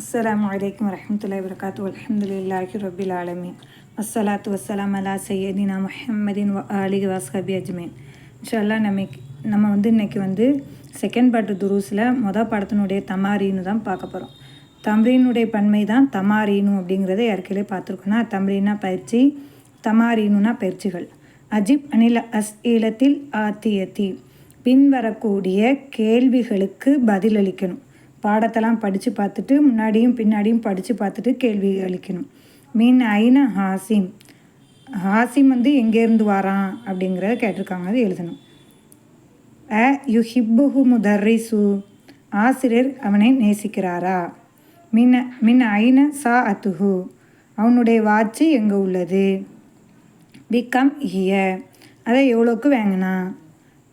அஸ்லாம் வலைக்கம் வரமத்துல வரகாத்து அலமதுல்லாஹி ரபில் ஆலமீன் அஸ்ஸலாத்து வஸ்ஸலாம் அலா சையதினா முஹம்மதின் வ அலி வாஸ்ஹபி அஜ்மீன் இன்ஷால்லா நம்ம நம்ம வந்து இன்றைக்கி வந்து செகண்ட் பாட்டு துருஸில் மொதல் படத்தினுடைய தமாரின்னு தான் பார்க்க போகிறோம் தம்ரீனுடைய பன்மை தான் தமாரீனு அப்படிங்கிறத இயற்கையிலே பார்த்துருக்கோன்னா தம்ரீனா பயிற்சி தமாரீனுனா பயிற்சிகள். அஜிப் அனில் அஸ் ஈலத்தில் ஆத்தியத்தி. பின்வரக்கூடிய கேள்விகளுக்கு பதிலளிக்கணும். பாடத்தெல்லாம் படித்து பார்த்துட்டு முன்னாடியும் பின்னாடியும் படித்து பார்த்துட்டு கேள்வி அளிக்கணும். மீன் ஐன ஹாசிம். ஹாசிம் வந்து எங்கேருந்து வாரான் அப்படிங்கிறத கேட்டிருக்காங்க. அது எழுதணும். அ யு ஹிப்புஹு முதர்ரிசு. ஆசிரியர் அவனை நேசிக்கிறாரா? மின் மின் ஐன சா அத்துஹு. அவனுடைய வாட்சு எங்கே உள்ளது? பி கம் ஹிய அதை எவ்வளோக்கு வாங்கினா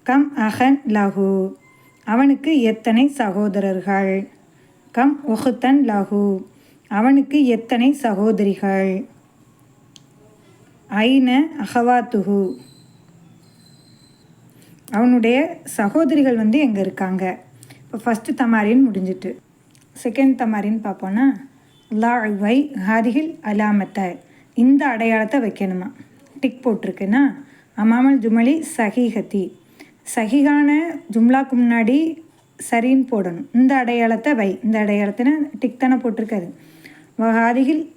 கம் அஹன் லஹு. அவனுக்கு எத்தனை சகோதரர்கள்? கம் ஒஹுத்தன் லஹு. அவனுக்கு எத்தனை சகோதரிகள்? ஐன அகவாத்துகு அவனுடைய சகோதரிகள் வந்து எங்கே இருக்காங்க? இப்போ ஃபஸ்ட்டு தமாரின் முடிஞ்சிட்டு. செகண்ட் தமாரின்னு பார்ப்போன்னா லா வை ஹாதிகில் அலாமத்தை. இந்த அடையாளத்தை வைக்கணுமா. டிக் போட்டிருக்குன்னா அமாமல் ஜுமலி சஹிஹத்தி. சகிகான ஜும்லாக்கு முன்னாடி சரின்னு போடணும். இந்த அடையாளத்தை வை. இந்த அடையாளத்தின டிக் தானே போட்டிருக்காது வஹாதிகில்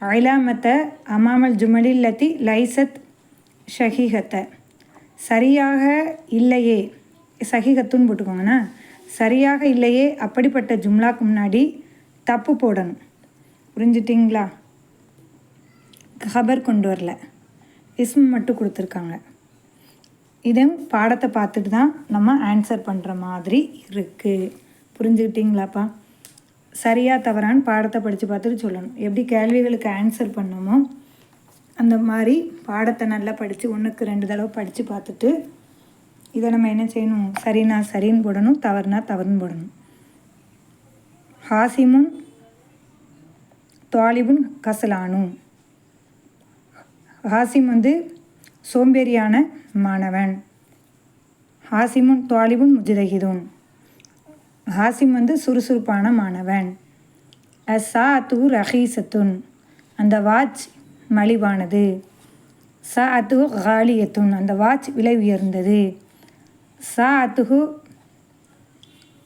ஐலாமத்தை அமாமல் ஜுமலில் லத்தி லைசத் ஷஹீகத்தை சரியாக இல்லையே. சகிகத்துன்னு போட்டுக்கோங்கண்ணா. சரியாக இல்லையே. அப்படிப்பட்ட ஜும்லாக்கு முன்னாடி தப்பு போடணும். புரிஞ்சிட்டிங்களா? ஹபர் கொண்டு வரல. இஸ்ம் மட்டும் கொடுத்துருக்காங்க. இதுவும் பாடத்தை பார்த்துட்டு தான் நம்ம ஆன்சர் பண்ணுற மாதிரி இருக்குது புரிஞ்சுக்கிட்டிங்களாப்பா சரியாக தவறான்னு பாடத்தை படித்து பார்த்துட்டு சொல்லணும். எப்படி கேள்விகளுக்கு ஆன்சர் பண்ணுமோ அந்த மாதிரி பாடத்தை நல்லா படித்து ஒன்றுக்கு ரெண்டு தடவை படித்து பார்த்துட்டு இதை நம்ம என்ன செய்யணும்? சரினா சரின்னு போடணும் தவறுனா தவறுன்னு போடணும். ஹாசிமுன் தாலிபுன் கசலானும். ஹாசிம் வந்து சோம்பேறியான மாணவன். ஹாசிமுன் தாலிபுன் முஜிதகிதுன் ஹாசிம் வந்து சுறுசுறுப்பான மாணவன். அசா அத்து ரஹீசத்துன் அந்த வாட்ச் மலிவானது. சா அத்து காலியத்துன். அந்த வாட்ச் விலை உயர்ந்தது. சா அத்துகு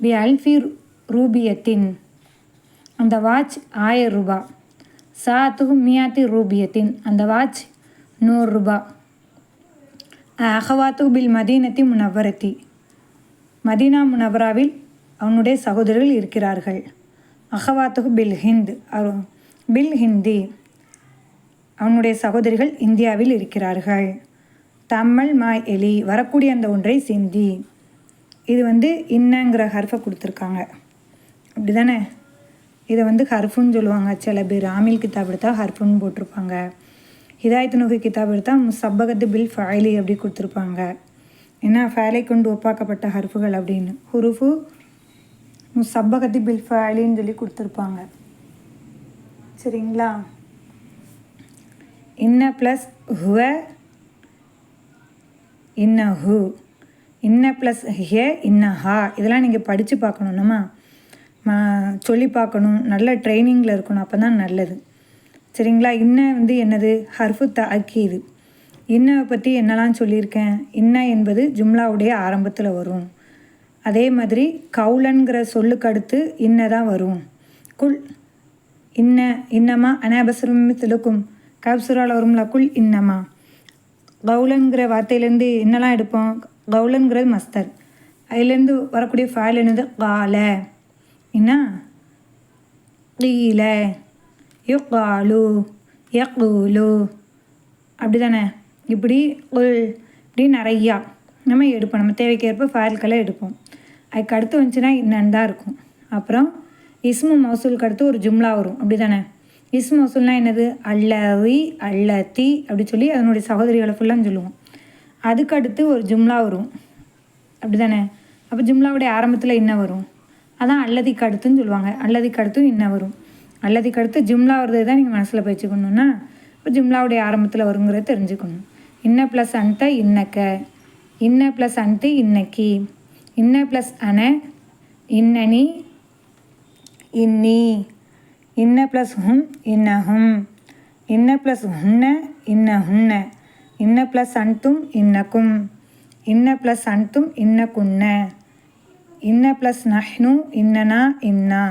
பி அல்ஃபி ரூபியத்தின். அந்த வாட்ச் ஆயிரம் ரூபா. சா அத்துகு மியாத்தி ரூபியத்தின். அந்த வாட்ச் நூறுரூபா அஹவாத்து பில் மதீனத்தி முனவரத்தி. மதீனா முனவராவில் அவனுடைய சகோதரர்கள் இருக்கிறார்கள். அகவாத்துகு பில் ஹிந்த் பில் ஹிந்தி. அவனுடைய சகோதரிகள் இந்தியாவில் இருக்கிறார்கள். தம்மல் மாய் எலி வரக்கூடிய அந்த ஒன்றை சிந்தி. இது வந்து இன்னங்கிற ஹர்ஃபை கொடுத்துருக்காங்க. அப்படி தானே இதை வந்து ஹர்ஃபுன்னு சொல்லுவாங்க. சில பேர் ஆமில் கித்தாப் எடுத்தால் ஹர்ஃபுன்னு போட்டிருப்பாங்க. ஹிதாயத்து நோகி கிதாப் எடுத்தால் சப்பகத்து பில் ஃபைலி அப்படி கொடுத்துருப்பாங்க. ஏன்னா ஃபேலை கொண்டு ஒப்பாக்கப்பட்ட ஹருஃபுகள் அப்படின்னு. ஹுருஃபு முசப்பகத்து பில் ஃபைலின்னு சொல்லி கொடுத்துருப்பாங்க. சரிங்களா? இன்ன ப்ளஸ் ஹுவ இன்ன ஹு. இன்ன ப்ளஸ் ஹே இன்ன ஹா. இதெல்லாம் நீங்கள் படித்து பார்க்கணும். நம்ம சொல்லி பார்க்கணும். நல்ல ட்ரைனிங்கில் இருக்கணும். அப்போ தான் நல்லது. சரிங்களா? இன்ன வந்து என்னது? ஹர்ஃபு த அக்கீது இன்னவை பற்றி என்னெல்லாம் சொல்லியிருக்கேன்? இன்ன என்பது ஜும்லாவுடைய ஆரம்பத்தில் வரும். அதே மாதிரி கவுலன்கிற சொல்லுக்கு அடுத்து இன்ன தான் வரும். குல் இன்ன இன்னமா அனாபசரம் திலுக்கும். கப்சுரால் வரும்ல குல் இன்னமா. கவுலன்கிற வார்த்தையிலேருந்து என்னெல்லாம் எடுப்போம்? கவுலன்கிறது மஸ்தர். அதுலேருந்து வரக்கூடிய ஃபைல் என்னது கால. என்ன கீழே யுக்காலு யக்கூலு அப்படி தானே இப்படி உள் இப்படி நிறையா நம்ம எடுப்போம். நம்ம தேவைக்கேற்ப ஃபயல்களை எடுப்போம். அதுக்கு அடுத்து வந்துச்சுன்னா என்னன்னு தான் இருக்கும். அப்புறம் இஸ்மு மௌசூலுக்கு அடுத்து ஒரு ஜும்லா வரும். அப்படி தானே இஸ்மு மௌசூல்னால் என்னது? அல்லவி அல்லத்தி அப்படி சொல்லி அதனுடைய சகோதரிகளை ஃபுல்லாக சொல்லுவோம். அதுக்கு அடுத்து ஒரு ஜும்லா வரும். அப்படி தானே அப்போ ஜும்லாவுடைய ஆரம்பத்தில் என்ன வரும்? அதான் அல்லதிக்கு அடுத்துன்னு சொல்லுவாங்க. அல்லதிக்கு அடுத்தும் என்ன வரும்? அல்லதுக்கு அடுத்து ஜிம்லா வருது தான் நீங்கள் மனசில் வச்சுக்கணுன்னா இப்போ ஜிம்லாவுடைய ஆரம்பத்தில் வருங்கிறத தெரிஞ்சுக்கணும். இன்ன ப்ளஸ் அந்த இன்னக்க இன்ன ப்ளஸ் அந்த இன்னைக்கு இன்ன ப்ளஸ் அன இன்னனி இன்னி இன்ன ப்ளஸ் ஹும் இன்னஹும் இன்ன ப்ளஸ் ஹுன்ன இன்ன ஹுன்ன இன்ன ப்ளஸ் அன்தும் இன்னக்கும் இன்ன ப்ளஸ் அன்தும் இன்னக்குன்ன இன்ன ப்ளஸ் நஹ்னு இன்னனா இன்னா.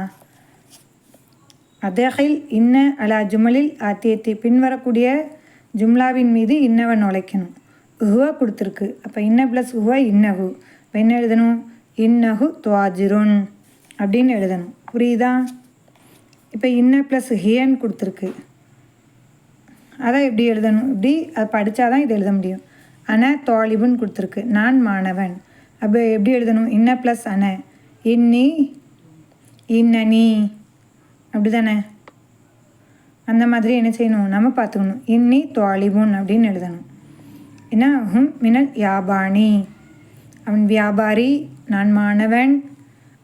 அதகில் இன்ன அலா ஜுமலில் ஆத்தியத்தை பின்வரக்கூடிய ஜும்லாவின் மீது இன்னவன் நுழைக்கணும். ஹுவா கொடுத்துருக்கு. அப்போ இன்ன ப்ளஸ் ஹுவா இன்னஹு. இப்போ என்ன எழுதணும்? இன்னஹு துவாஜிருன் அப்படின்னு எழுதணும். புரியுதா? இப்போ இன்ன ப்ளஸ் ஹியன் கொடுத்துருக்கு. அதை எப்படி எழுதணும்? இப்படி அதை படித்தா தான் இது எழுத முடியும். அன தோழிபுன்னு கொடுத்துருக்கு. நான் மாணவன். அப்போ எப்படி எழுதணும்? இன்ன ப்ளஸ் அன. இன்னி இன்னனி அப்படி தானே அந்த மாதிரி என்ன செய்யணும்? நம்ம பார்த்துக்கணும். இன்னி தோழிபுன் அப்படின்னு எழுதணும். என்ன? ஹும் மினல் யாபானி. அவன் வியாபாரி நான் மாணவன்.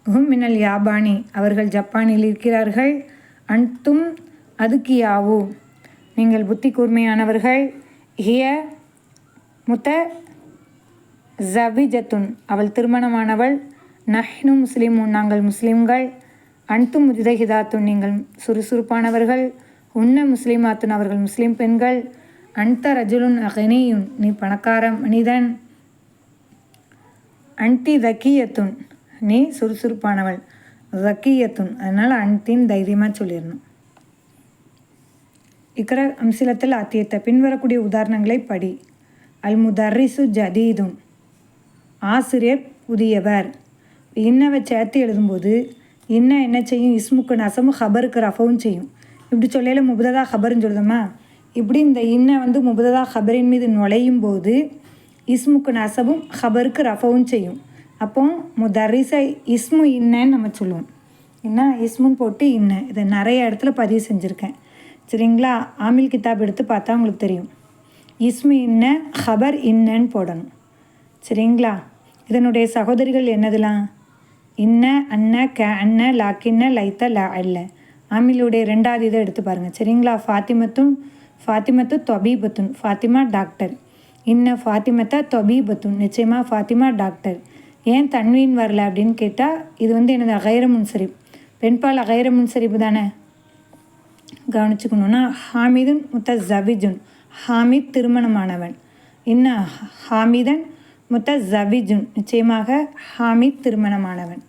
ஹும் மினல் யாபானி. அவர்கள் ஜப்பானில் இருக்கிறார்கள். அன்தும் அதுக்கு யாவோ நீங்கள் புத்தி கூர்மையானவர்கள். ஹிய முத்த ஜபிஜத்துன் அவள் திருமணமானவள். நஹ்னு முஸ்லிமுன். நாங்கள் முஸ்லிம்கள். அன்து முஜதஹிதாத்துன் நீங்கள் சுறுசுறுப்பானவர்கள் உன்ன முஸ்லிமாத்துன் அவர்கள் முஸ்லீம் பெண்கள் அன்த ரஜுலுன் அகனியுன் நீ பணக்கார மனிதன். அன்டி தக்கியத்துன் நீ சுறுசுறுப்பானவள். ரக்கியத்துன் அதனால் அன்தின் தைரியமாக சொல்லிடணும். இக்கர அம்சிலத்தில் அத்தியத்தை பின்வரக்கூடிய உதாரணங்களை படி. அல் முதர்ரிசு ஜதீதும் ஆசிரியர் புதியவர். இன்னவை சேர்த்து எழுதும்போது இன்ன என்ன செய்யும்? இஸ்முக்கு நசமு ஹபருக்கு ரஃபவும் செய்யும். இப்படி சொல்லையில் முபுததா ஹபர்னு சொல்லுதோமா? இப்படி இந்த இன்ன வந்து முபததா ஹபரின் மீது நுழையும் போது இஸ்முக்கு நசபும் ஹபருக்கு ரஃபவும் செய்யும். அப்போ முதரிச இஸ்மு இன்னன்னு நம்ம சொல்லுவோம். என்ன? இஸ்முன்னு போட்டு இன்ன. இதை நிறைய இடத்துல பதிவு செஞ்சுருக்கேன். சரிங்களா? ஆமில் கிதாப் எடுத்து பார்த்தா உங்களுக்கு தெரியும். இஸ்மு இன்ன ஹபர் இன்னன்னு போடணும். சரிங்களா? இதனுடைய சகோதரிகள் என்னதுலாம்? இன்ன அன்ன க அன்ன லாக்கின்ன லைத்த ல அல்ல. ஆமிலுடைய ரெண்டாவது இதை எடுத்து பாருங்கள் சரிங்களா? ஃபாத்திமத்தும் ஃபாத்திமத்து தொபீபத்துன் ஃபாத்திமா டாக்டர். இன்ன ஃபாத்திமத்தா தொபீபத்துன் நிச்சயமாக ஃபாத்திமா டாக்டர். ஏன் தன்வீன் வரல அப்படின்னு கேட்டால் இது வந்து எனது அகைர முன்சரிப் பெண்பால் அகைர முன்சரிப்பு தானே? கவனிச்சுக்கணுன்னா ஹாமிதுன் முத்த ஜபிஜுன் ஹாமித் திருமணமானவன். இன்ன ஹாமிதன் முத்த ஜவிஜுன் நிச்சயமாக ஹாமித் திருமணமானவன்.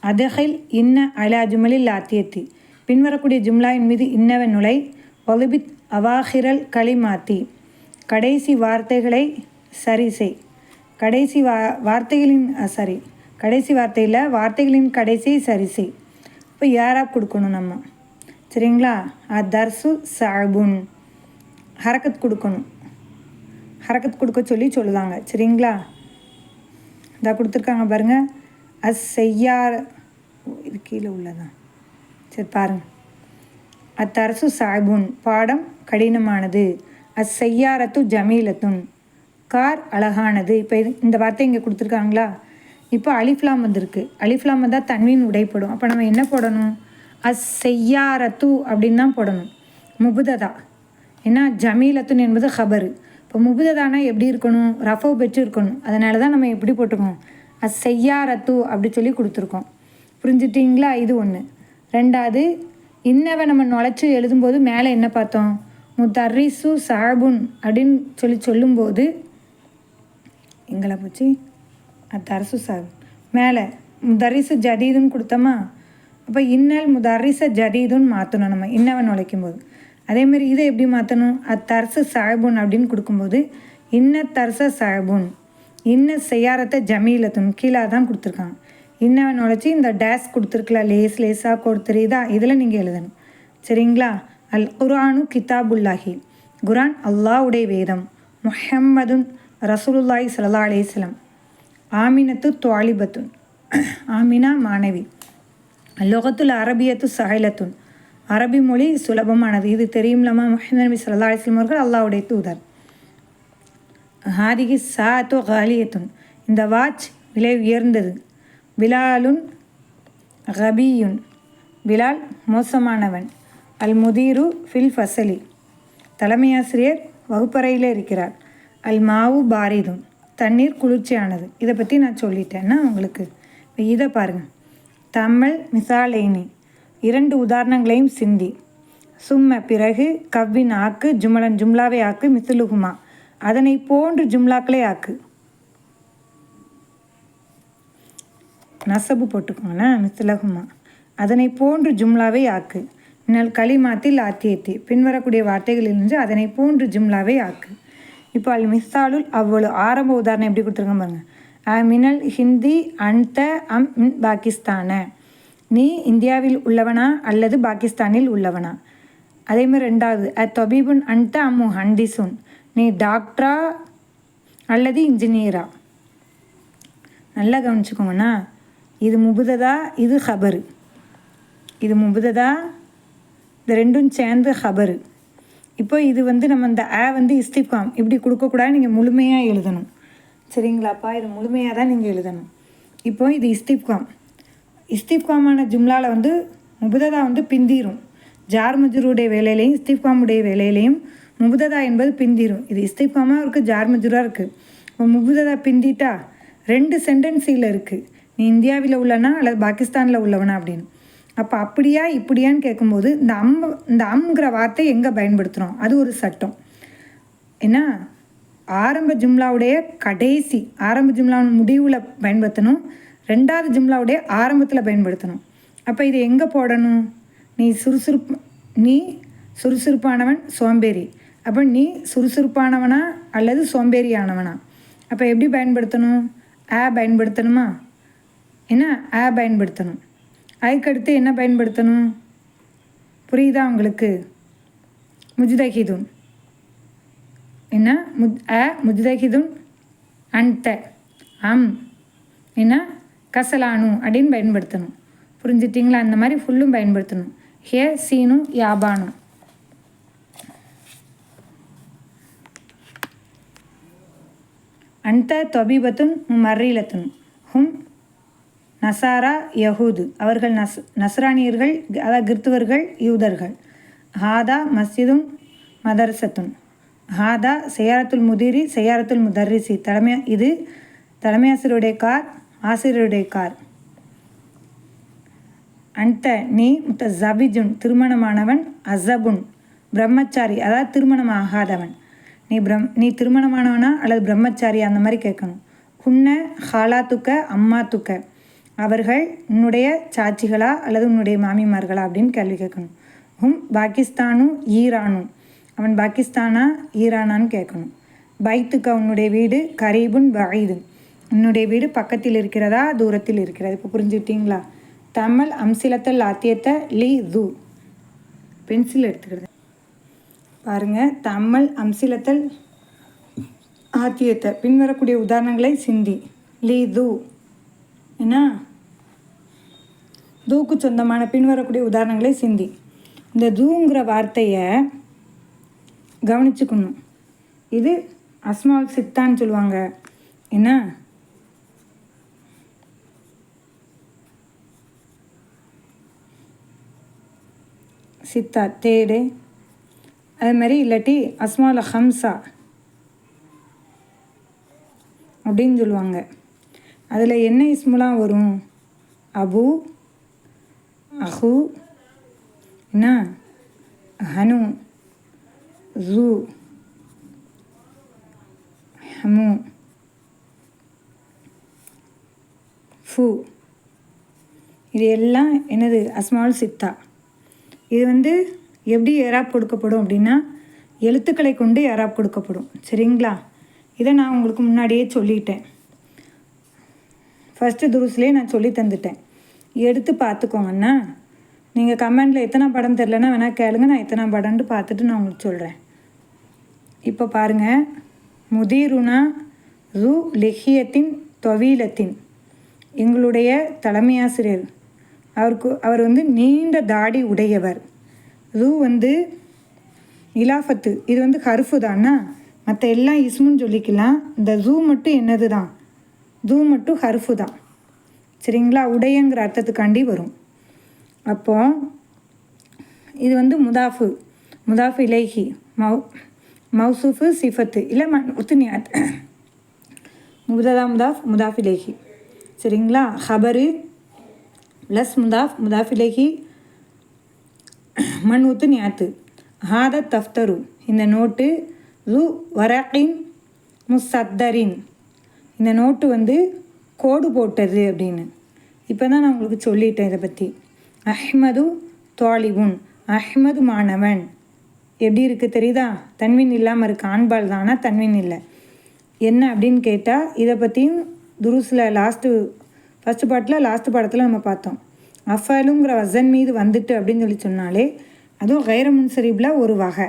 அதகில் இன்ன அலா ஜுமலில் ஆத்தியத்தி பின்வரக்கூடிய ஜும்லாவின் மீது இன்னவன் நுழை ஒலிபித் அவாஹிரல் களிமாத்தி. கடைசி வார்த்தைகளை சரி செய். கடைசி வா வார்த்தைகளின் சாரி. கடைசி வார்த்தையில் வார்த்தைகளின் கடைசி சரி செய். இப்போ யாராக கொடுக்கணும் நம்ம? சரிங்களா? அதர்சு சாபுன். ஹரக்கத் கொடுக்கணும். ஹரக்கத் கொடுக்க சொல்லி சொல்லுதாங்க. சரிங்களா? இதாக கொடுத்துருக்காங்க பாருங்கள் அஸ் செய்யார் இது கீழே உள்ளதான் சரி பாருங்க. அத்தரசு சாய்புன் பாடம் கடினமானது. அஸ் செய்யாரத்து ஜமீலத்துன் கார் அழகானது. இப்போ இது இந்த வார்த்தை இங்கே கொடுத்துருக்காங்களா? இப்போ அலிஃப்லாம் வந்திருக்கு. அலிஃப்லாம் வந்தால் தன்வீன் உடைப்படும். அப்போ நம்ம என்ன போடணும்? அஸ் செய்யாரத்து அப்படின்னு தான் போடணும். முபுததா. ஏன்னா ஜமீலத்துன் என்பது ஹபரு இப்போ முபுததானா எப்படி இருக்கணும்? ரஃபோ பெற்று இருக்கணும். அதனால தான் நம்ம எப்படி போட்டுக்கோம் அஸ் செய்யாரத்து அப்படி சொல்லி கொடுத்துருக்கோம். புரிஞ்சுட்டிங்களா? இது ஒன்று ரெண்டாவது இன்னவை நம்ம நுழைச்சி எழுதும்போது மேலே என்ன பார்த்தோம்? முத்தர்ரிசு சாபுன் அப்படின்னு சொல்லி சொல்லும்போது எங்களை போச்சு. அத்தரசு சாபுன். மேலே முதரிசு ஜதீதுன்னு கொடுத்தோமா? அப்போ இன்னல் முதரிச ஜதீதுன்னு மாற்றணும் நம்ம இன்னவன் நுழைக்கும் போது அதேமாரி இதை எப்படி மாற்றணும் அத்தரசு சாஹிபுன் அப்படின்னு கொடுக்கும்போது இன்ன தரச சாஹிபுன் இன்ன செய்யாரத்தை ஜமீலத்துன் கீழே தான் கொடுத்துருக்காங்க. இன்னவன் நுழைச்சி இந்த டேஸ் கொடுத்துருக்கல லேஸ் லேஸாக கொடுத்துருதா இதில் நீங்கள் எழுதணும். சரிங்களா? அல் குரானு கிதாபுல்லாஹி. குரான் அல்லாவுடைய வேதம். முஹம்மதுன் ரசூலுல்லாய் சல்லா அலேஸ்லம் ஆமினத்து துவாலிபத்துன். ஆமினா மாணவி. லொகத்துல் அரபியத்து சஹலத்துன். அரபி மொழி சுலபமானது. இது தெரியும்லமா முஹமது நபி சல்லா அலிஸ்லம் அவர்கள் அல்லாவுடைய தூதர். ஹாதிகி சாத்து காலியத்துன். இந்த வாட்ச் விலை உயர்ந்தது. பிலாலுன் ரபியுன் பிலால் மோசமானவன். அல் முதீரு ஃபில் ஃபசலி. தலைமையாசிரியர் வகுப்பறையில் இருக்கிறார். அல் மாவு பாரிதும். தண்ணீர் குளிர்ச்சியானது. இதை பற்றி நான் சொல்லிட்டேன்னா உங்களுக்கு. இதை பாருங்கள் தமிழ் மிசாலேனி. இரண்டு உதாரணங்களையும் சிந்தி. சும்ம பிறகு கவ்வின் ஆக்கு ஜுமலன் ஜும்லாவை ஆக்கு மிசுலுகுமா அதனை போன்று ஜும்லாக்களை ஆக்கு. நசபு போட்டுக்கோங்கண்ணா மிசுலகுமா அதனை போன்று ஜும்லாவை ஆக்கு. மின்னல் களிமாத்தில் ஆத்தியத்தி. பின்வரக்கூடிய வார்த்தைகளிலிருந்து அதனை போன்று ஜும்லாவை ஆக்கு. இப்போ அல் மிஸ்ஸாலுல் அவ்வளோ ஆரம்ப உதாரணம் எப்படி கொடுத்துருங்க பாருங்க. மினல் ஹிந்தி அன்த அம் மின் பாகிஸ்தான. நீ இந்தியாவில் உள்ளவனா அல்லது பாகிஸ்தானில் உள்ளவனா? அதே மாதிரி ரெண்டாவது அ தொபீபுன் அன்த அம்மு ஹண்டிசுன். நீ டாக்டரா அல்லது இன்ஜினியரா? நல்லா கவனிச்சுக்கோங்கண்ணா. இது முபுததா இது ஹபரு. இது முபுததா இந்த ரெண்டும் சேர்ந்து ஹபரு. இப்போ இது வந்து நம்ம இந்த ஆ வந்து இஸ்திஃபாம். இப்படி கொடுக்கக்கூடாது நீங்கள் முழுமையாக எழுதணும். சரிங்களாப்பா இது முழுமையாக தான் நீங்கள் எழுதணும். இப்போ இது இஸ்திஃபாம். இஸ்திஃப்காமான ஜும்லாவில் வந்து முபுததா வந்து பிந்திரும். ஜார் மஜூருடைய வேலையிலையும் இஸ்திஃப்காமுடைய வேலையிலையும் முபுததா என்பது பிந்திரும். இது இஸ்திஃப்காமாக இருக்குது ஜார் மஜூராக இருக்குது இப்போ முபுததா பிந்திட்டா ரெண்டு சென்டென்சியில் இருக்குது நீ இந்தியாவில் உள்ளனா அல்லது பாகிஸ்தானில் உள்ளவனா அப்படின்னு. அப்போ அப்படியா இப்படியான்னு கேட்கும்போது இந்த அம் இந்த அம்ங்கிற வார்த்தை எங்கே பயன்படுத்துகிறோம் அது ஒரு சட்டம். ஏன்னா ஆரம்ப ஜும்லாவுடைய கடைசி ஆரம்ப ஜும்லாவின் முடிவில் பயன்படுத்தணும். ரெண்டாவது ஜிம்லாவுடைய ஆரம்பத்தில் பயன்படுத்தணும். அப்போ இது எங்கே போடணும்? நீ சுறுசுறுப்பு நீ சுறுசுறுப்பானவன் சோம்பேறி. அப்போ நீ சுறுசுறுப்பானவனா அல்லது சோம்பேறியானவனா? அப்போ எப்படி பயன்படுத்தணும்? ஆ பயன்படுத்தணுமா? என்ன? ஆ பயன்படுத்தணும். அதுக்கடுத்து என்ன பயன்படுத்தணும்? புரியுதா உங்களுக்கு? முஜுதகிதுன் என்ன? முத் அ முஜுதகிதுன் அன்ட. அம். என்ன? கசலானு அப்படின்னு பயன்படுத்தணும். புரிஞ்சிட்டிங்களா? அந்த மாதிரி ஃபுல்லும் பயன்படுத்தணும். ஹே சீனு யாபானு. அந்த தொபீபத்துன் மர்ரீலத்துன். ஹும் நசாரா யஹூது. அவர்கள் நஸ் நஸ்ரானியர்கள் அதாவது கிறித்துவர்கள் யூதர்கள். ஹாதா மஸ்ஜிதும் மதரசத்துன் ஹாதா செய்யாரத்துல் முதிரி செய்யாரத்துல் முதர்ரிசி. தலைமை இது தலைமையாசிரியருடைய கார் ஆசிரியருடைய கார். அந்த நீ முத்த ஜபிஜுன் திருமணமானவன் அசபுன் பிரம்மச்சாரி அதாவது திருமணம் ஆகாதவன் நீ பிரம் நீ திருமணமானவனா அல்லது பிரம்மச்சாரி அந்த மாதிரி கேட்கணும். குன்ன ஹாலா துக்க அம்மா துக்க அவர்கள் உன்னுடைய சாட்சிகளா அல்லது உன்னுடைய மாமிமார்களா அப்படின்னு கேள்வி கேட்கணும். ஹும் பாகிஸ்தானும் ஈரானும் அவன் பாகிஸ்தானா ஈரானான்னு கேட்கணும். பைத்துக்க உன்னுடைய வீடு கரீபுன் வயதுன். என்னுடைய வீடு பக்கத்தில் இருக்கிறதா? தூரத்தில் இருக்கிறது. இப்போ புரிஞ்சுக்கிட்டீங்களா? தமிழ் அம்சிலத்தல் ஆத்தியத்தை லீ து. பென்சில் எடுத்துக்கிறது. பாருங்கள் தமிழ் அம்சிலத்தல் ஆத்தியத்தை பின்வரக்கூடிய உதாரணங்களை சிந்தி. லீ தூ. என்ன? தூக்கு சொந்தமான பின்வரக்கூடிய உதாரணங்களை சிந்தி. இந்த தூங்கிற வார்த்தையை கவனிச்சுக்கணும். இது அஸ்மால் சித்தான்னு சொல்லுவாங்க. என்ன? சித்தா தேடு. அது மாதிரி இல்லாட்டி அஸ்மால் ஹம்சா. அப்படின்னு சொல்லுவாங்க. அதில் என்ன இஸ்முலாம் வரும்? அபு அஹு என்ன? ஹனு ஜூ ஹமு ஃபு. இது எல்லாம் என்னது? அஸ்மால் சித்தா. இது வந்து எப்படி ஏராப் கொடுக்கப்படும் அப்படின்னா எழுத்துக்களை கொண்டு ஏராப் கொடுக்கப்படும். சரிங்களா? இதை நான் உங்களுக்கு முன்னாடியே சொல்லிட்டேன். ஃபஸ்ட்டு துருஸ்லேயே நான் சொல்லி தந்துட்டேன். எடுத்து பார்த்துக்கோங்கண்ணா நீங்கள் கமெண்டில் எத்தனை படம் தெரிலனா வேணால் கேளுங்க நான் எத்தனை படம்னு பார்த்துட்டு நான் உங்களுக்கு சொல்கிறேன் இப்போ பாருங்கள் முதிருனா ரு லெஹியத்தின் தொவீலத்தின். எங்களுடைய தலைமை ஆசிரியர் அவருக்கு அவர் வந்து நீண்ட தாடி உடையவர். ரு வந்து இலாஃபத்து. இது வந்து ஹருஃபு தானா? மற்ற எல்லாம் இஸ்முன்னு சொல்லிக்கலாம். இந்த ஜூ மட்டும் என்னது தான் ஜூ மட்டும் ஹருஃபு தான். சரிங்களா? உடையங்கிற அர்த்தத்துக்காண்டி வரும். அப்போ இது வந்து முதாஃபு. முதாஃபு இலேஹி. மௌ மௌசூஃபு சிஃபத்து. இல்லை ம உத்துனியாத் முபதா முதாஃப் முதாஃபிலேஹி சரிங்களா? ஹபரு ப்ளஸ் முதாஃப் முதாஃபிலேஹி இலேஹி மண்ணுத்து ஞாத்து ஹாத தஃப்தரு இந்த நோட்டு லு வரக்கின் முசத்தரின் இந்த நோட்டு வந்து கோடு போட்டது அப்படின்னு. இப்போ தான் நான் உங்களுக்கு சொல்லிட்டேன் இதை பற்றி அஹ்மது தோழிவுன் அஹ்மது மாணவன். எப்படி இருக்குது தெரியுதா? தன்வின் இல்லாமல் இருக்கு ஆண்பால் தானா? தன்வின் இல்லை. என்ன அப்படின்னு கேட்டால் இதை பற்றியும் துருஸில் லாஸ்ட்டு ஃபஸ்ட்டு பாட்டில் லாஸ்ட்டு பாடத்தில் நம்ம பார்த்தோம். அஃபலுங்கிற வசன் மீது வந்துட்டு அப்படின்னு சொல்லி சொன்னாலே அதுவும் கைர முன்சரிபில் ஒரு வகை.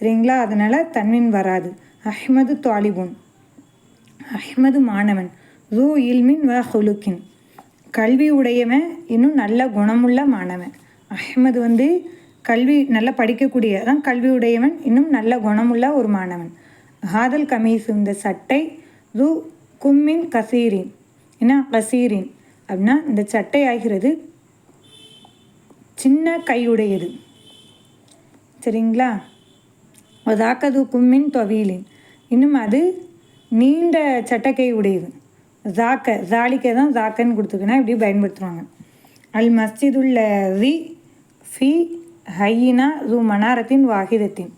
சரிங்களா? அதனால் தன்வின் வராது. அஹ்மது தாலிபுன். அஹ்மது மாணவன். ரூ இல்மின் வ ஹுலுக்கின். கல்வி உடையவன் இன்னும் நல்ல குணமுள்ள மாணவன். அஹ்மது வந்து கல்வி நல்லா படிக்கக்கூடிய தான் கல்வி உடையவன் இன்னும் நல்ல குணமுள்ள ஒரு மாணவன். ஹாதல் கமீஸ் இந்த சட்டை ரு கும்மின் கசீரின். என்ன? கசீரின். அப்படின்னா இந்த சட்டை ஆகிறது சின்ன கையுடையது. சரிங்களா? ஒதாக்கது கும்மின் தொவீலின். இன்னும் அது நீண்ட சட்டக்கை உடையது ஜாக்க ஜாலிக்க தான் ஜாக்கன்னு கொடுத்துக்கணும் இப்படி பயன்படுத்துவாங்க. அல் மஸ்ஜிதுள்ள ரி ஃபி ஹையினா ரு மனாரத்தின் வாகிதத்தின்.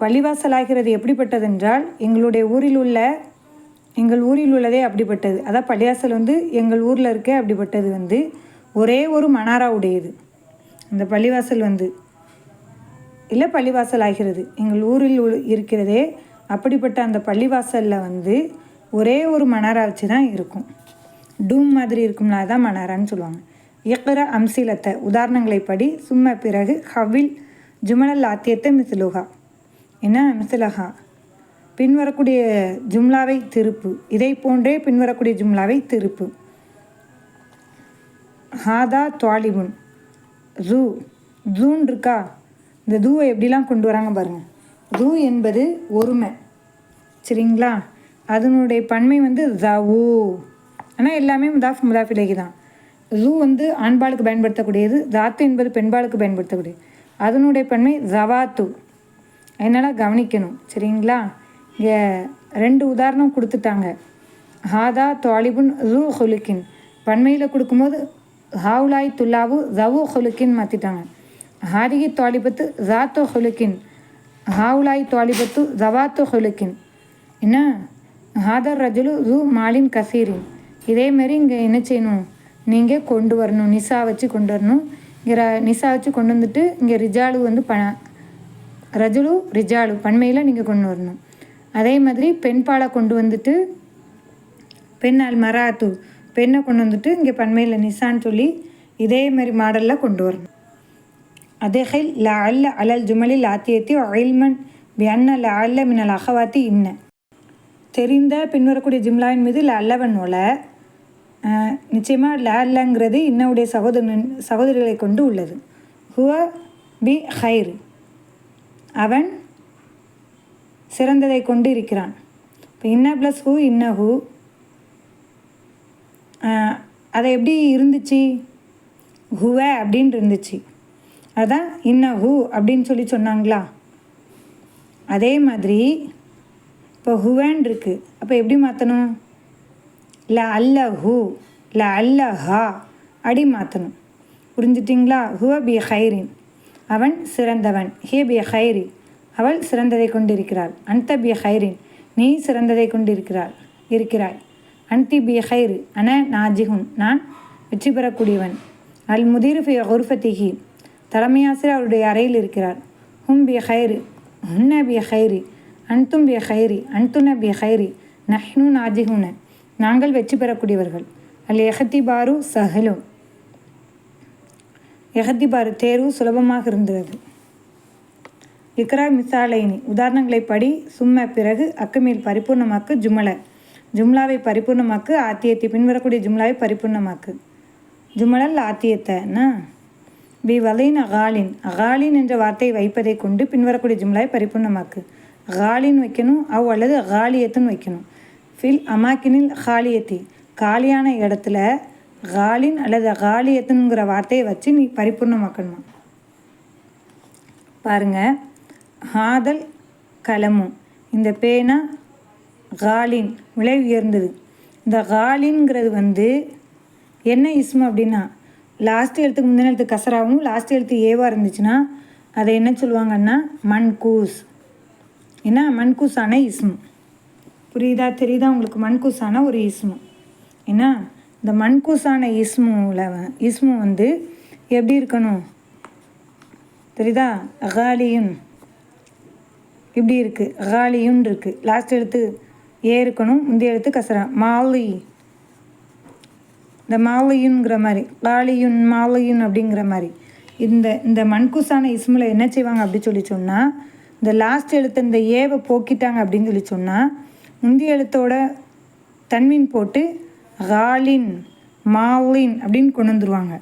பள்ளிவாசலாகிறது எப்படிப்பட்டதென்றால் எங்களுடைய ஊரில் உள்ள எங்கள் ஊரில் உள்ளதே அப்படிப்பட்டது. அதான் பள்ளிவாசல் வந்து எங்கள் ஊரில் இருக்க அப்படிப்பட்டது வந்து ஒரே ஒரு மணாரா உடையது அந்த பள்ளிவாசல் வந்து இல்லை பள்ளிவாசல் ஆகிறது. எங்கள் ஊரில் இருக்கிறதே அப்படிப்பட்ட அந்த பள்ளிவாசலில் வந்து ஒரே ஒரு மணாரா வச்சு தான் இருக்கும். டூம் மாதிரி இருக்கும்னா தான் மணாரான்னு சொல்லுவாங்க. இயக்கிற அம்சிலத்தை உதாரணங்களை படி சும்ம பிறகு ஹவில் ஜுமலல் ஆத்தியத்தை மிசிலுகா என்ன மிசிலகா பின்வரக்கூடிய ஜும்லாவை திருப்பு. இதை போன்றே பின்வரக்கூடிய ஜும்லாவை திருப்பு. ஹாதா துவாலிபுன் ஜூ ஜூன் இருக்கா? இந்த தூவை எப்படிலாம் கொண்டு வராங்க பாருங்கள் தூ என்பது ஒருமை. சரிங்களா? அதனுடைய பன்மை வந்து ஜவு ஆனால் எல்லாமே முதாஃப் முதாஃபிலேக்கு தான். ஜூ வந்து ஆண்பாளுக்கு பயன்படுத்தக்கூடியது தாத்து என்பது பெண்பாளுக்கு பயன்படுத்தக்கூடியது. அதனுடைய பன்மை ஜவாத்து என்னால் கவனிக்கணும். சரிங்களா? இங்கே ரெண்டு உதாரணம் கொடுத்துட்டாங்க. ஹாதா தாலிபுன் ரூ ஹொலுக்கின். பன்மையில் கொடுக்கும்போது ஹாவுலாய் துல்லாவு ஜவு ஹொலுக்கின் மாற்றிட்டாங்க ஹாரிகி தாலிபத்து ஜாத்தோ ஹொலுக்கின். ஹாவுலாய் தாலிபத்து ஜவாத்தோ ஹொலுக்கின். என்ன? ஹாதர் ரஜுலு ரூ மாலின் கசீரின். இதேமாரி இங்கே என்ன செய்யணும்? நீங்கள் கொண்டு வரணும் நிசா வச்சு கொண்டு வரணும். இங்கே ர நிசா வச்சு கொண்டு வந்துட்டு இங்கே ரிஜாலு வந்து ப ரஜுலு ரிஜாலு பன்மையில் நீங்கள் கொண்டு வரணும். அதே மாதிரி பெண் பாலை கொண்டு வந்துட்டு பெண் அல் மராத்து பெண்ணை கொண்டு வந்துட்டு இங்கே பன்மையில் நிசான்னு சொல்லி இதே மாதிரி மாடலில் கொண்டு வரணும். அதேஹில் ல அல்ல அலல் ஜுமலில் ஆத்தியத்தி அயில்மன் பியன்ன ல அல்ல மின்னல் அகவாத்தி இன்ன. தெரிந்த பின்வரக்கூடிய ஜிம்லாவின் மீது ல அல்லவன் ஒல நிச்சயமாக ல அல்லங்கிறது இன்னவுடைய சகோதரன் சகோதரிகளை கொண்டு உள்ளது. ஹுவ பி ஹைர். அவன் சிறந்ததை கொண்டு இருக்கிறான் இப்போ இன்ன ப்ளஸ் ஹூ இன்ன ஹூ அதை எப்படி இருந்துச்சு? ஹுவ அப்படின்னு இருந்துச்சு. அதான் இன்ன ஹூ அப்படின்னு சொல்லி சொன்னாங்களா? அதே மாதிரி இப்போ ஹுவேன் இருக்குது அப்போ எப்படி மாற்றணும் ல அல்ல ஹூ ல அல்ல ஹா அடி மாற்றணும் புரிஞ்சுட்டிங்களா? ஹுவ பி ஹைரின். அவன் சிறந்தவன். ஹே பி ஹைரி. அவள் சிறந்ததை கொண்டிருக்கிறாள். அந்த பி ஹைரின் நீ சிறந்ததை கொண்டிருக்கிறாள் இருக்கிறாய். அன்தி பி ஹைரு அன நாஜிகுன் நான் வெற்றி பெறக்கூடியவன். அல் முதிர் ஃபி ஹுர்ஃபத்திஹி தலைமையாசிரியர் அவருடைய அறையில் இருக்கிறார். ஹும் பி ஹைரு ஹுன்ன பி ஹைரி அன்தும் பி ஹைரி அன்துன பி ஹைரி நஹ்னு நாஜிகுன நாங்கள் வெற்றி பெறக்கூடியவர்கள். அல் எஹத்தி பாரு சஹலும் எஹத்தி பாரு தேர்வு சுலபமாக இருந்தது. இக்ரா மிசாலைனி. உதாரணங்களை படி சும்ம பிறகு அக்குமீல் பரிபூர்ணமாக்கு ஜுமல ஜும்லாவை பரிபூர்ணமாக்கு ஆத்தியத்தை பின்வரக்கூடிய ஜும்லாவை பரிபூர்ணமாக்கு. ஜுமலல் ஆத்தியத்தைன்னா பி வலைன் அகாலின். அகாலின் என்ற வார்த்தையை வைப்பதை கொண்டு பின்வரக்கூடிய ஜும்லாவை பரிபூர்ணமாக்கு. அகாலின் வைக்கணும் அவ் அல்லது அகாலியத்துன்னு வைக்கணும். ஃபில் அமாக்கினில் ஹாலியத்தி. காலியான இடத்துல காலின் அல்லது காலியத்துங்கிற வார்த்தையை வச்சு நீ பரிபூர்ணமாக்கணுமா? பாருங்கள் ஹாதல் கலமும். இந்த பேனா காலின் விலை உயர்ந்தது. இந்த காலின்ங்கிறது வந்து என்ன இஸ்மு அப்படின்னா லாஸ்ட் எழுத்துக்கு முந்தின எழுத்து கசராகவும் லாஸ்ட் எழுத்து ஏவாக இருந்துச்சுன்னா அதை என்ன சொல்லுவாங்கன்னா மண்கூஸ். என்ன மண்கூஸான இஸ்மு. புரியுதா தெரியுதா உங்களுக்கு? மண்கூஸான ஒரு இஸ்மு. என்ன இந்த மண்கூஸான இஸ்முவில் இஸ்மு வந்து எப்படி இருக்கணும்? தெரியுதா? அகாலியுன் இப்படி இருக்குது அகாலியுன் இருக்குது லாஸ்ட் எழுத்து ஏ இருக்கணும் முந்தைய எழுத்து கசரா. மாலி. இந்த மாலையுன்கிற மாதிரி. லாலியுன் மாலையுன் அப்படிங்கிற மாதிரி. இந்த இந்த மண்குசான இஸ்மில் என்ன செய்வாங்க அப்படி சொல்லி சொன்னால் இந்த லாஸ்ட் எழுத்து இந்த ஏவை போக்கிட்டாங்க அப்படின்னு சொல்லி சொன்னால் முந்தைய எழுத்தோட தன்மீன் போட்டு ஹாலின் மாலின் அப்படின்னு கொண்டு வந்துருவாங்க.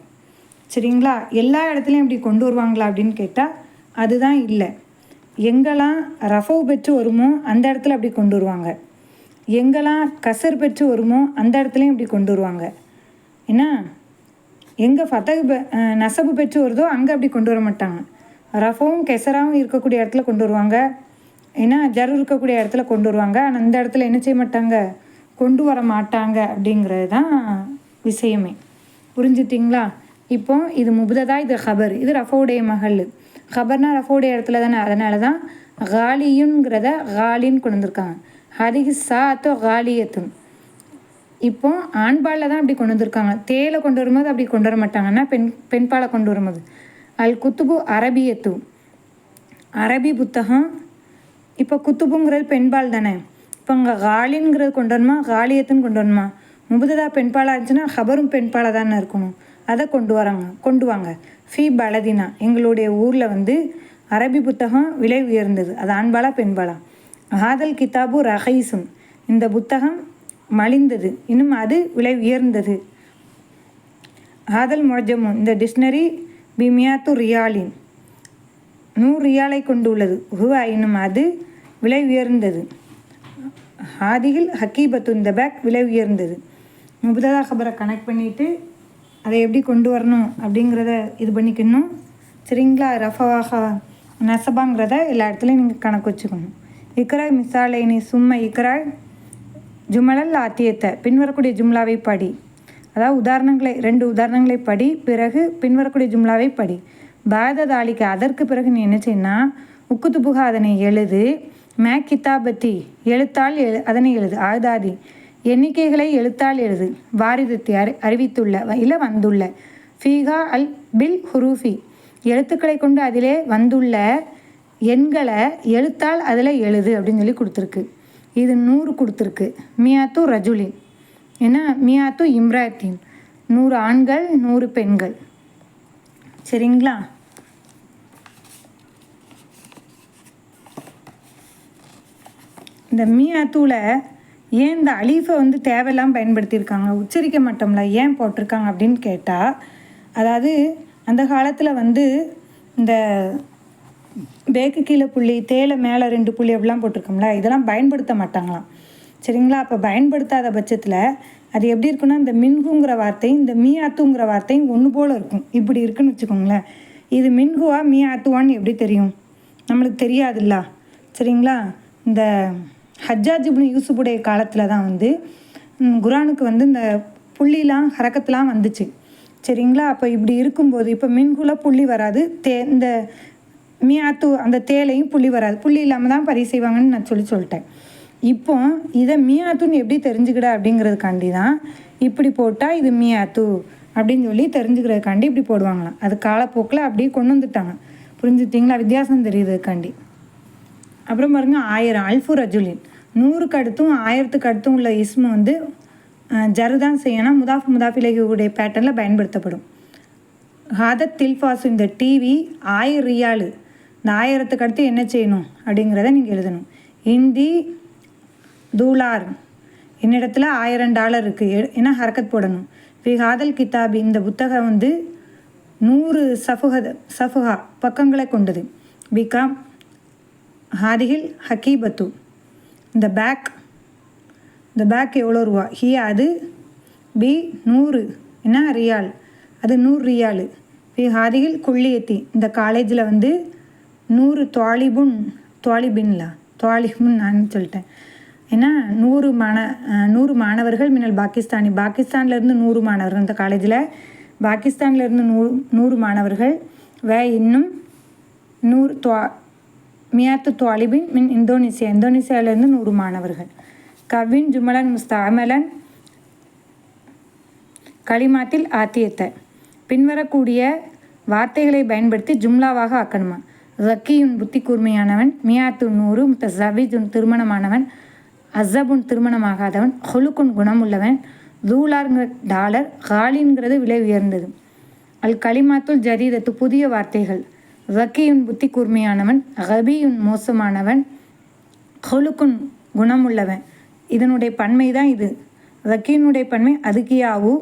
சரிங்களா? எல்லா இடத்துலையும் இப்படி கொண்டு வருவாங்களா அப்படின்னு கேட்டால் அதுதான் இல்லை. எங்கெல்லாம் ரஃபவ் பெற்று வருமோ அந்த இடத்துல அப்படி கொண்டு வருவாங்க. எங்கெல்லாம் கசர் பெற்று வருமோ அந்த இடத்துலையும் இப்படி கொண்டு வருவாங்க. என்ன? எங்கே ஃபத்தகு பெ நசபு பெற்று வருதோ அங்கே அப்படி கொண்டு வர மாட்டாங்க. ரஃபவும் கெசராவும் இருக்கக்கூடிய இடத்துல கொண்டு வருவாங்க. ஏன்னா ஜரு இருக்கக்கூடிய இடத்துல கொண்டு வருவாங்க. ஆனால் அந்த இடத்துல என்ன செய்ய மாட்டாங்க? கொண்டு வர மாட்டாங்க அப்படிங்கிறது தான் விஷயமே. புரிஞ்சுட்டிங்களா? இப்போ இது முபுததா இது ஹபர். இது ரஃபோடைய மகள். ஹபர்னா ரஃபோடைய இடத்துல தானே அதனால தான் காலியுங்கிறத காலின்னு கொண்டு வந்திருக்காங்க. ஹதிகி சாத்தோ காலியத்தும். இப்போ ஆண்பாலில் தான் அப்படி கொண்டு வந்திருக்காங்க. தேயிலை கொண்டு வரும்போது அப்படி கொண்டு வர மாட்டாங்கன்னா பெண் பெண்பாலை கொண்டு வரும்போது. அல் குத்துபு அரபியத்து அரபி புத்தகம். இப்போ குத்துபுங்கிறது பெண்பால் தானே. இப்போ அங்கே காலின்ங்கிறது கொண்டு வரணுமா? காலியத்துன்னு கொண்டு வரணுமா? முபுததா பெண்பாலாக இருந்துச்சுன்னா ஹபரும் பெண்பாலாக தானே இருக்கணும். அதை கொண்டு வராங்க கொண்டு வாங்க. ஃபி பலதினா எங்களுடைய ஊரில் வந்து அரபி புத்தகம் விலை உயர்ந்தது. அது ஆண்பாலா பெண்பாலா ஹாதல் கிதாபு ரஹீசும். இந்த புத்தகம் மலிந்தது. இன்னும் அது விலை உயர்ந்தது. ஹாதல் மொஜமு இந்த டிக்ஷனரி பிமியாத்து ரியாலின். நூறு ரியாலை கொண்டுள்ளது. ஹுவா இன்னும் அது விலை உயர்ந்தது. ஹாதிகில் ஹக்கீபத்து இந்த பேக் விலை உயர்ந்தது. முபததா கபரை கனெக்ட் பண்ணிவிட்டு அதை எப்படி கொண்டு வரணும் அப்படிங்கிறத இது பண்ணிக்கணும். சரிங்களா? ரஃபவாக நசபாங்கிறத எல்லா இடத்துலையும் நீங்கள் கணக்கு வச்சுக்கணும். இக்கராய் மிசாலை நீ சும்மா இக்கரா ஜுமலல் ஆத்தியத்தை. பின்வரக்கூடிய ஜும்லாவை படி. அதாவது உதாரணங்களை ரெண்டு உதாரணங்களை படி பிறகு பின்வரக்கூடிய ஜும்லாவை படி. பாத தாளிக்கு அதற்கு பிறகு நீ என்ன செய்யணும்னா உக்குத்து புகா அதனை எழுது மே கித்தாபத்தி எழுத்தால் எழு அதனை எழுது ஆதாதி எண்ணிக்கைகளை எழுத்தால் எழுது. வாரிதத்தை அறி அறிவித்துள்ள இல்லை வந்துள்ள. ஃபீகா அல் பில் ஹுரூஃபி. எழுத்துக்களை கொண்டு அதிலே வந்துள்ள எண்களை எழுத்தால் அதில் எழுது அப்படின்னு சொல்லி கொடுத்துருக்கு. இது நூறு கொடுத்துருக்கு. மியாத்து ரஜுலின். என்ன? மியாத்து இம்ராத்தின். நூறு ஆண்கள் நூறு பெண்கள். சரிங்களா? இந்த மியாத்தூவில் ஏன் இந்த அலீஃபை வந்து தேவையில்லாமல் பயன்படுத்தியிருக்காங்க? உச்சரிக்க மாட்டோம்ல ஏன் போட்டிருக்காங்க அப்படின்னு கேட்டால் அதாவது அந்த காலத்தில் வந்து இந்த பேக்கு கீழே புள்ளி தேலை மேலே ரெண்டு புள்ளி அப்படிலாம் போட்டிருக்கோம்ல இதெல்லாம் பயன்படுத்த மாட்டாங்களாம். சரிங்களா? அப்போ பயன்படுத்தாத பட்சத்தில் அது எப்படி இருக்குன்னா இந்த மின்குங்கிற வார்த்தையும் இந்த மீயாத்துங்கிற வார்த்தையும் ஒன்று போல் இருக்கும். இப்படி இருக்குன்னு வச்சுக்கோங்களேன். இது மின்குவா மீயாத்துவான்னு எப்படி தெரியும்? நம்மளுக்கு தெரியாதுல்ல. சரிங்களா? இந்த ஹஜ்ஜாஜ் இப்னு யூசுஃபுடைய காலத்தில் தான் வந்து குரானுக்கு வந்து இந்த புள்ளிலாம் ஹரக்கத்துலாம் வந்துச்சு. சரிங்களா? அப்போ இப்படி இருக்கும்போது இப்போ மின்குல புள்ளி வராது தே இந்த மியாத்து அந்த தேலையும் புள்ளி வராது. புள்ளி இல்லாமல் தான் பதிவு செய்வாங்கன்னு நான் சொல்லி சொல்லிட்டேன். இப்போ இதை மியாத்துன்னு எப்படி தெரிஞ்சுக்கிட அப்படிங்கிறதுக்காண்டி தான் இப்படி போட்டால் இது மியாத்து அப்படின்னு சொல்லி தெரிஞ்சுக்கிறதுக்காண்டி இப்படி போடுவாங்களாம். அது காலப்போக்கில் அப்படியே கொண்டு வந்துட்டாங்க. புரிஞ்சுட்டிங்களா வித்தியாசம் தெரியுதுக்காண்டி அப்புறம் பாருங்க ஆயிரம் அல்ஃபு ரஜுலின். நூறுக்கு அடுத்தும் ஆயிரத்துக்கு அடுத்தும் உள்ள இஸ்மு வந்து ஜருதான் செய்யணும் முதாஃப் முதாஃபிலேயுடைய பேட்டர்னில் பயன்படுத்தப்படும். ஹாதத் தில்ஃபாசு இந்த டிவி ஆயிரம் ரியாலு இந்த ஆயிரத்துக்கு அடுத்து என்ன செய்யணும் அப்படிங்கிறத நீங்கள் எழுதணும். இந்தி தூலார் என்னிடத்துல ஆயிரம் டாலர் இருக்குது ஏன்னா ஹரக்கத் போடணும்? ஃபி ஹாதல் கிதாபி இந்த புத்தகம் வந்து நூறு சஃபுகத சஃபுகா பக்கங்களை கொண்டது. பிகாம் ஹாதிகில் ஹக்கீபத்து. இந்த பேக் இந்த பேக் எவ்வளோ ரூபா? ஹி அது பி நூறு. என்ன? ரியால் அது நூறு ரியாலு பி ஹாதிகில் குள்ளியத்தி இந்த காலேஜில் வந்து நூறு துவாலிபுன் துவாலிபின்லா? துவாலிபுன் நான் சொல்லிட்டேன். ஏன்னா நூறு மாண நூறு மாணவர்கள் மின்னல் பாகிஸ்தானி. பாகிஸ்தான்லேருந்து நூறு மாணவர்கள். இந்த காலேஜில் பாகிஸ்தான்லேருந்து நூறு நூறு மாணவர்கள். வே இன்னும் நூறு துவா மியாத்து துவாலிபின் மின் இந்தோனேசியா. இந்தோனேசியாவிலேருந்து நூறு மாணவர்கள். கவின் ஜுமலன் முஸ்தாமலன் களிமாத்தில் ஆத்தியத்தை. பின்வரக்கூடிய வார்த்தைகளை பயன்படுத்தி ஜும்லாவாக ஆக்கணுமா? ரக்கியுன் புத்தி கூர்மையானவன் மியாத்து நூறு முத்தசவிஜுன் திருமணமானவன் அசபுன் திருமணமாகாதவன் ஹொலுக்குன் குணமுள்ளவன் தூலார்ங்கிற டாலர் ஹாலின்கிறது விலை உயர்ந்தது. அல் களிமாத்துல் ஜரீரத்து புதிய வார்த்தைகள். ரக்கியுன் புத்தி கூர்மையானவன் ஹபியுன் மோசமானவன் ஹொலுக்குன் குணமுள்ளவன். இதனுடைய பன்மை தான் இது. ரக்கியினுடைய பன்மை அதுக்கியாவு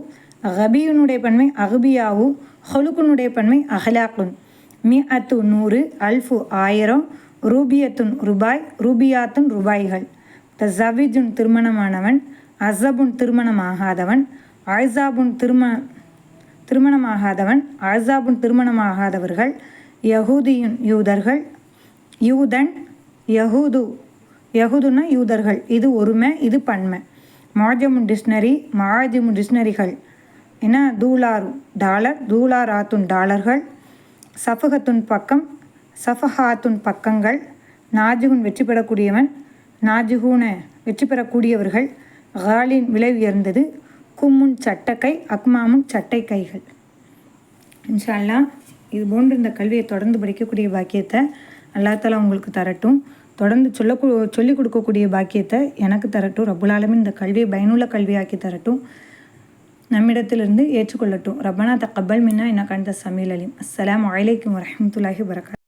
ஹபியுனுடைய பன்மை அகபியாவு ஹொலுக்குனுடைய பன்மை அஹலாக்குன். மி அத்து நூறு அல்ஃபு ஆயிரம் ரூபியத்துன் ரூபாய் ரூபியாத்துன் ரூபாய்கள். தசவிஜுன் திருமணமானவன் அசபுன் திருமணமாகாதவன் ஆய்சாபுன் திரும திருமணமாகாதவன் ஆய்சாபுன் திருமணமாகாதவர்கள் யகூதியுன் யூதர்கள் யூதன் யகுது யகுதுன்னா யூதர்கள். இது ஒருமை இது பன்மை. மாஜமுன் டிக்ஷனரி மாஜிமுன் டிக்ஷனரிகள். என்ன? தூலார் டாலர் தூலாராத்துன் டாலர்கள். சஃபகத்துன் பக்கம் சஃபஹாத்துன் பக்கங்கள். நாஜுகுன் வெற்றி பெறக்கூடியவன் நாஜுகூன வெற்றி பெறக்கூடியவர்கள். ஹாலின் விலை உயர்ந்தது கும்முன் சட்டக்கை அக்மாமுன் சட்டை கைகள் இன்ஷால்லாம் இது போன்று இந்த கல்வியை தொடர்ந்து படிக்கக்கூடிய பாக்கியத்தை அல்லாத்தால உங்களுக்கு தரட்டும். தொடர்ந்து சொல்ல சொல்லிக் கொடுக்கக்கூடிய பாக்கியத்தை எனக்கு தரட்டும். ரபுலாலமின் இந்த கல்வியை பயனுள்ள கல்வியாக்கி தரட்டும். நம்மிடத்திலிருந்து ஏற்றுக்கொள்ளட்டும். ரப்பனா தக்கபல் மின்னா என்ன கண்ட சமீல் அலீம். அஸ்லாம் வலைக்கம் வரமத்துல்லாஹி வரகாத்